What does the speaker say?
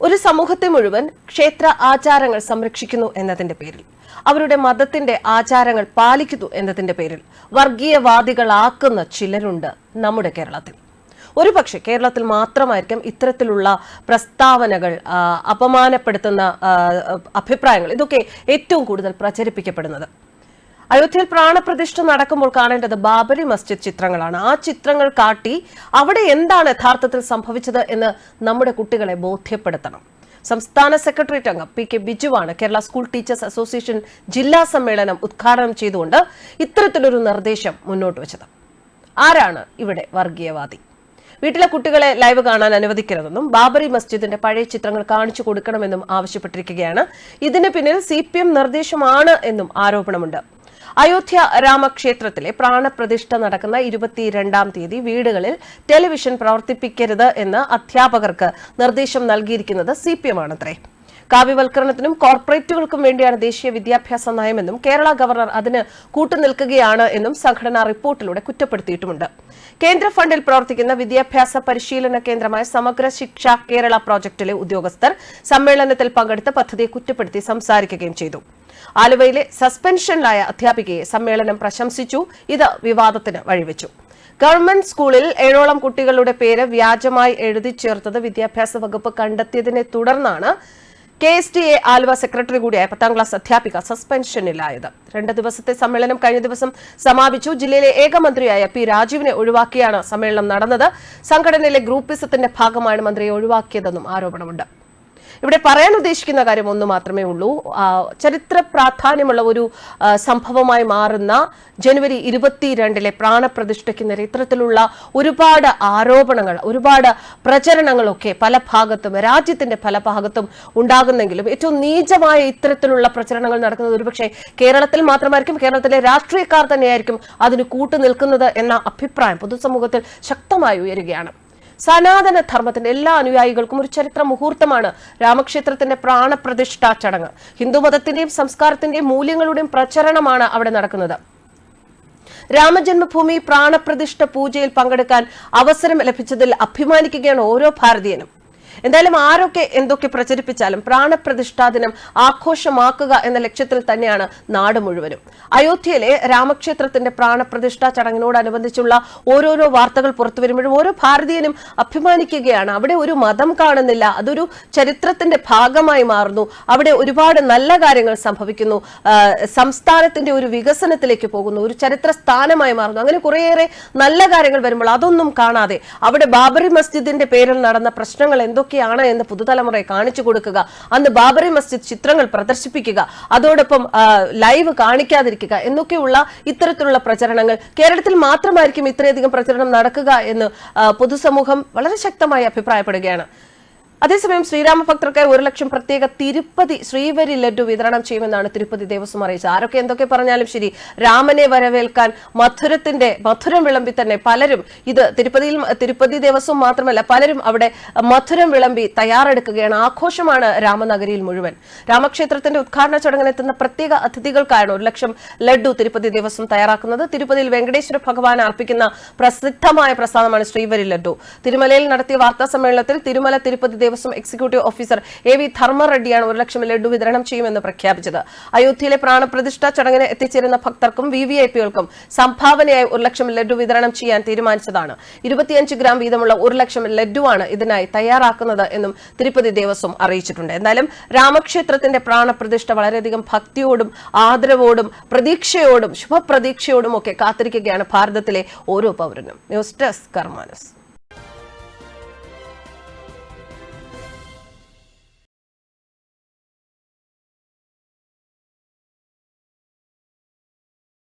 ഒരു സമൂഹത്തെ മുഴുവൻ ക്ഷേത്ര ആചാരങ്ങൾ സംരക്ഷിക്കുന്നു എന്നതിന്റെ പേരിൽ അവരുടെ മതത്തിന്റെ ആചാരങ്ങൾ പാലിക്കുന്നു എന്നതിന്റെ പേരിൽ വർഗീയവാദികളാക്കുന്ന ചിലരുണ്ട് നമ്മുടെ കേരളത്തിൽ. ഒരുപക്ഷെ കേരളത്തിൽ മാത്രമായിരിക്കും ഇത്തരത്തിലുള്ള പ്രസ്താവനകൾ അപമാനപ്പെടുത്തുന്ന അഭിപ്രായങ്ങൾ ഇതൊക്കെ ഏറ്റവും കൂടുതൽ പ്രചരിപ്പിക്കപ്പെടുന്നത്. അയോധ്യയിൽ പ്രാണപ്രതിഷ്ഠ നടക്കുമ്പോൾ കാണേണ്ടത് ബാബരി മസ്ജിദ് ചിത്രങ്ങളാണ്. ആ ചിത്രങ്ങൾ കാട്ടി അവിടെ എന്താണ് യഥാർത്ഥത്തിൽ സംഭവിച്ചത് എന്ന് നമ്മുടെ കുട്ടികളെ ബോധ്യപ്പെടുത്തണം. സംസ്ഥാന സെക്രട്ടേറിയറ്റ് അംഗം പി കെ ബിജുവാണ് കേരള സ്കൂൾ ടീച്ചേഴ്സ് അസോസിയേഷൻ ജില്ലാ സമ്മേളനം ഉദ്ഘാടനം ചെയ്തുകൊണ്ട് ഇത്തരത്തിലൊരു നിർദ്ദേശം മുന്നോട്ട് വെച്ചത്. ആരാണ് ഇവിടെ വർഗീയവാദി? വീട്ടിലെ കുട്ടികളെ ലൈവ് കാണാൻ അനുവദിക്കരുതെന്നും ബാബറി മസ്ജിദിന്റെ പഴയ ചിത്രങ്ങൾ കാണിച്ചു കൊടുക്കണമെന്നും ആവശ്യപ്പെട്ടിരിക്കുകയാണ്. ഇതിന് പിന്നിൽ സി നിർദ്ദേശമാണ് എന്നും ആരോപണമുണ്ട്. അയോധ്യ രാമക്ഷേത്രത്തിലെ പ്രാണപ്രതിഷ്ഠ നടക്കുന്ന ഇരുപത്തിരണ്ടാം തീയതി വീടുകളിൽ ടെലിവിഷൻ പ്രവർത്തിപ്പിക്കരുത് എന്ന് അധ്യാപകർക്ക് നിർദ്ദേശം നൽകിയിരിക്കുന്നത് സി പി എം ആണത്രേ. കാവ്യവൽക്കരണത്തിനും കോർപ്പറേറ്റുകൾക്കും വേണ്ടിയാണ് ദേശീയ വിദ്യാഭ്യാസ നയമെന്നും കേരള ഗവർണർ അതിന് കൂട്ടുനിൽക്കുകയാണ് എന്നും സംഘടനാ റിപ്പോർട്ടിലൂടെ കുറ്റപ്പെടുത്തിയിട്ടുമുണ്ട്. കേന്ദ്ര ഫണ്ടിൽ പ്രവർത്തിക്കുന്ന വിദ്യാഭ്യാസ പരിശീലന കേന്ദ്രമായ സമഗ്ര ശിക്ഷ കേരള പ്രോജക്ടിലെ ഉദ്യോഗസ്ഥർ സമ്മേളനത്തിൽ പങ്കെടുത്ത് പദ്ധതിയെ കുറ്റപ്പെടുത്തി സംസാരിക്കുകയും ചെയ്തു. ആലുവയിലെ സസ്പെൻഷനിലായ അധ്യാപികയെ സമ്മേളനം പ്രശംസിച്ചു. ഇത് വിവാദത്തിന് വഴിവെച്ചു. ഗവൺമെന്റ് സ്കൂളിൽ ഏഴോളം കുട്ടികളുടെ പേര് വ്യാജമായി എഴുതി ചേർത്തത് വിദ്യാഭ്യാസ വകുപ്പ് കണ്ടെത്തിയതിനെ തുടർന്നാണ് K S T A Aluva secretary കൂടിയായ പത്താം ക്ലാസ് അധ്യാപിക സസ്പെൻഷനിലായത്. രണ്ട് ദിവസത്തെ സമ്മേളനം കഴിഞ്ഞ ദിവസം സമാപിച്ചു. ജില്ലയിലെ ഏകമന്ത്രിയായ പി രാജീവിനെ ഒഴിവാക്കിയാണ് സമ്മേളനം നടന്നത്. സംഘടനയിലെ ഗ്രൂപ്പിസത്തിന്റെ ഭാഗമാണ് മന്ത്രിയെ ഒഴിവാക്കിയതെന്നും ആരോപണമുണ്ട്. ഇവിടെ പറയാൻ ഉദ്ദേശിക്കുന്ന കാര്യം ഒന്ന് മാത്രമേ ഉള്ളൂ. ചരിത്ര പ്രാധാന്യമുള്ള ഒരു സംഭവമായി മാറുന്ന ജനുവരി ഇരുപത്തിരണ്ടിലെ പ്രാണപ്രതിഷ്ഠയ്ക്ക് നേരെ ഇത്തരത്തിലുള്ള ഒരുപാട് ആരോപണങ്ങൾ ഒരുപാട് പ്രചരണങ്ങളൊക്കെ പല ഭാഗത്തും രാജ്യത്തിന്റെ പല ഭാഗത്തും ഉണ്ടാകുന്നെങ്കിലും ഏറ്റവും നീചമായ ഇത്തരത്തിലുള്ള പ്രചരണങ്ങൾ നടക്കുന്നത് ഒരുപക്ഷെ കേരളത്തിൽ മാത്രമായിരിക്കും കേരളത്തിലെ രാഷ്ട്രീയക്കാർ തന്നെയായിരിക്കും അതിന് കൂട്ടുനിൽക്കുന്നത് എന്ന അഭിപ്രായം പൊതുസമൂഹത്തിൽ ശക്തമായി ഉയരുകയാണ്. സനാതന ധർമ്മത്തിന്റെ എല്ലാ അനുയായികൾക്കും ഒരു ചരിത്ര മുഹൂർത്തമാണ് രാമക്ഷേത്രത്തിന്റെ പ്രാണപ്രതിഷ്ഠാ ചടങ്ങ്. ഹിന്ദുമതത്തിന്റെയും സംസ്കാരത്തിന്റെയും മൂല്യങ്ങളുടെയും പ്രചരണമാണ് അവിടെ നടക്കുന്നത്. രാമജന്മഭൂമി പ്രാണപ്രതിഷ്ഠ പൂജയിൽ പങ്കെടുക്കാൻ അവസരം ലഭിച്ചതിൽ അഭിമാനിക്കുകയാണ് ഓരോ ഭാരതീയനും. എന്തായാലും ആരൊക്കെ എന്തൊക്കെ പ്രചരിപ്പിച്ചാലും പ്രാണപ്രതിഷ്ഠാ ദിനം ആഘോഷമാക്കുക എന്ന ലക്ഷ്യത്തിൽ തന്നെയാണ് നാട് മുഴുവനും. അയോധ്യയിലെ രാമക്ഷേത്രത്തിന്റെ പ്രാണപ്രതിഷ്ഠാ ചടങ്ങിനോടനുബന്ധിച്ചുള്ള ഓരോരോ വാർത്തകൾ പുറത്തു വരുമ്പോഴും ഓരോ ഭാരതീയനും അഭിമാനിക്കുകയാണ്. അവിടെ ഒരു മതം കാണുന്നില്ല. അതൊരു ചരിത്രത്തിന്റെ ഭാഗമായി മാറുന്നു. അവിടെ ഒരുപാട് നല്ല കാര്യങ്ങൾ സംഭവിക്കുന്നു. സംസ്ഥാനത്തിന്റെ ഒരു വികസനത്തിലേക്ക് പോകുന്നു. ഒരു ചരിത്ര സ്ഥാനമായി മാറുന്നു. അങ്ങനെ കുറേയേറെ നല്ല കാര്യങ്ങൾ വരുമ്പോൾ അതൊന്നും കാണാതെ അവിടെ ബാബറി മസ്ജിദിന്റെ പേരിൽ നടന്ന പ്രശ്നങ്ങൾ എന്തൊക്കെയാണ് എന്ന് പുതുതലമുറയെ കാണിച്ചു കൊടുക്കുക. അന്ന് ബാബറി മസ്ജിദ് ചിത്രങ്ങൾ പ്രദർശിപ്പിക്കുക. അതോടൊപ്പം ലൈവ് കാണിക്കാതിരിക്കുക എന്നൊക്കെയുള്ള ഇത്തരത്തിലുള്ള പ്രചരണങ്ങൾ കേരളത്തിൽ മാത്രമായിരിക്കും ഇത്രയധികം പ്രചരണം നടക്കുക എന്ന് പൊതുസമൂഹം വളരെ ശക്തമായി അഭിപ്രായപ്പെടുകയാണ്. അതേസമയം ശ്രീരാമ ഭക്തർക്കായി ഒരു ലക്ഷം പ്രത്യേക തിരുപ്പതി ശ്രീവരി ലഡു വിതരണം ചെയ്യുമെന്നാണ് തിരുപ്പതി ദേവസ്വം അറിയിച്ചത്. ആരൊക്കെ എന്തൊക്കെ പറഞ്ഞാലും ശരി രാമനെ വരവേൽക്കാൻ മധുരത്തിന്റെ മധുരം വിളമ്പി തന്നെ പലരും ഇത് തിരുപ്പതിയിൽ തിരുപ്പതി ദേവസ്വം മാത്രമല്ല പലരും അവിടെ മധുരം വിളമ്പി തയ്യാറെടുക്കുകയാണ്. ആഘോഷമാണ് രാമനഗരിയിൽ മുഴുവൻ. രാമക്ഷേത്രത്തിന്റെ ഉദ്ഘാടന ചടങ്ങിനെത്തുന്ന പ്രത്യേക അതിഥികൾക്കാണ് ഒരു ലക്ഷം ലഡു തിരുപ്പതി ദേവസ്വം തയ്യാറാക്കുന്നത്. തിരുപ്പതിയിൽ വെങ്കടേശ്വര ഭഗവാൻ അർപ്പിക്കുന്ന പ്രസിദ്ധമായ പ്രസാദമാണ് ശ്രീവരി ലഡു. തിരുമലയിൽ നടത്തിയ വാർത്താ സമ്മേളനത്തിൽ Tirumala Tirupati Devaswom executive officer A V ധർമ്മറെഡ്ഡിയാണ് ഒരു ലക്ഷം ലഡു വിതരണം ചെയ്യുമെന്ന് പ്രഖ്യാപിച്ചത്. അയോധ്യയിലെ പ്രാണപ്രതിഷ്ഠ ചടങ്ങിന് എത്തിച്ചേരുന്ന ഭക്തർക്കും വി വി ഐ സംഭാവനയായി ഒരു ലക്ഷം ലഡു വിതരണം ചെയ്യാൻ തീരുമാനിച്ചതാണ്. ഇരുപത്തിയഞ്ച് ഗ്രാം വീതമുള്ള ഒരു ലക്ഷം ലഡുവാണ് ഇതിനായി തയ്യാറാക്കുന്നത് എന്നും തിരുപ്പതി ദേവസ്വം അറിയിച്ചിട്ടുണ്ട്. എന്നാലും രാമക്ഷേത്രത്തിന്റെ പ്രാണപ്രതിഷ്ഠ വളരെയധികം ഭക്തിയോടും ആദരവോടും പ്രതീക്ഷയോടും ശുഭപ്രതീക്ഷയോടും ഒക്കെ കാത്തിരിക്കുകയാണ് ഭാരതത്തിലെ ഓരോ പൗരനും. News desk കർമാനസ്.